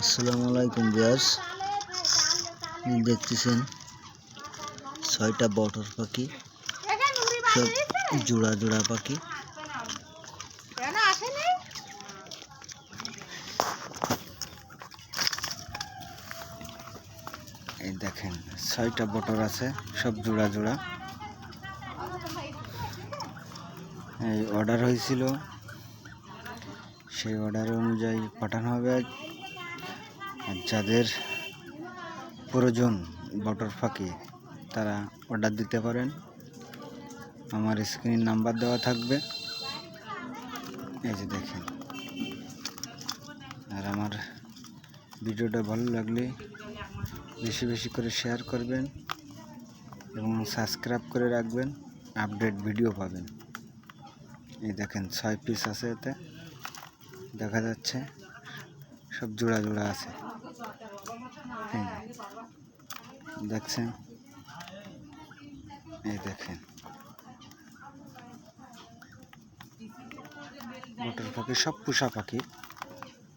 আসসালামু আলাইকুম বিয়াস দেখতেছেন ছয়টা বটর পাখি, সব জোড়া জোড়া পাখি। এই দেখেন, ছয়টা বটর আছে, সব জোড়া জোড়া। এই অর্ডার হয়েছিল। সেই অর্ডার অনুযায়ী পাঠানো হবে যাদের প্রয়োজন বটর ফাঁকি, তারা অর্ডার দিতে পারেন। আমার স্ক্রিন নাম্বার দেওয়া থাকবে। এই যে দেখেন। আর আমার ভিডিওটা ভালো লাগলে বেশি বেশি করে শেয়ার করবেন এবং সাবস্ক্রাইব করে রাখবেন আপডেট ভিডিও পাবেন। এই দেখেন, ছয় পিস আছে এতে। দেখা যাচ্ছে, সব জোড়া জোড়া আছে। দেখছেন? এই দেখেন। বটর পাখি, সব পোষা পাখি।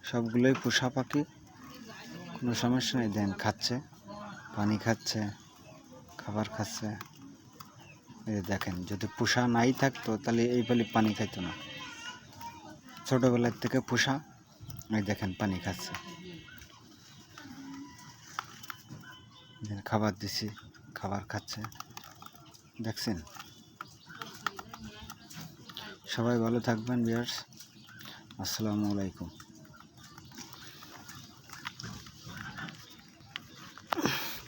সবগুলোই পোষা পাখি। কোনো সমস্যা নেই, দেন খাচ্ছে। পানি খাচ্ছে, খাবার খাচ্ছে। এই দেখেন, যদি পোষা নাই থাকতো, তাহলে এই পালি পানি খাইতো না। ছোটোবেলার থেকে পোষা, এই দেখেন পানি খাচ্ছে। খাবার দিছি খাবার খাচ্ছে। দেখছেন? সবাই ভালো থাকবেন বিয়ার্স আসসালামু আলাইকুম।